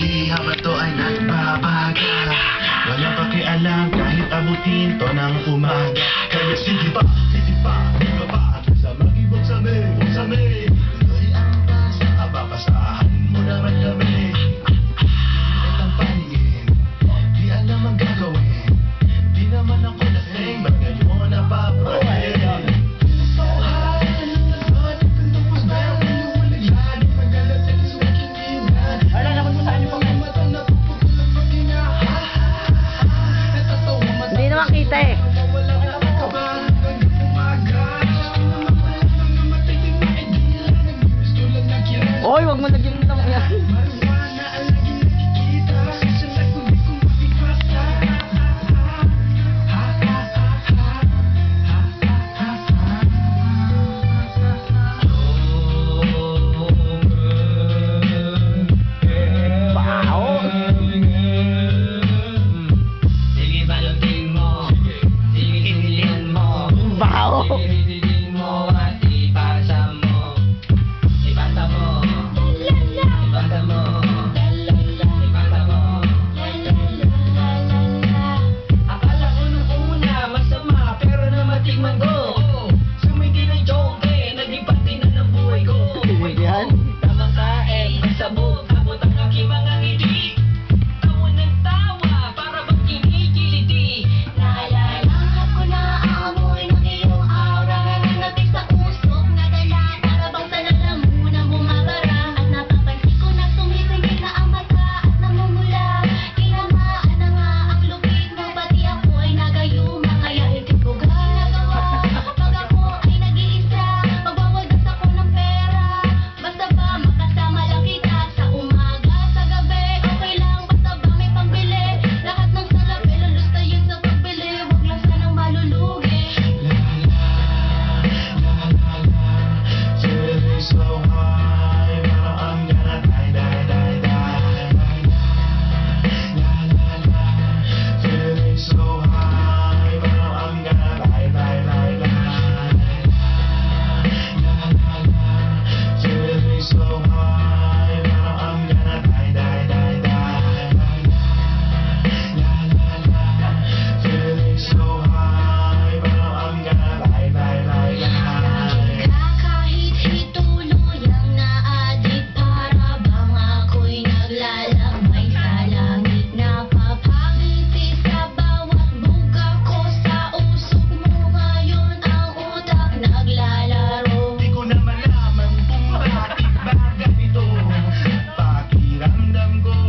lagi habang to ay nagbabaga Walang pakialam kahit abutin to ng umaga. Kaya sige pa Oh.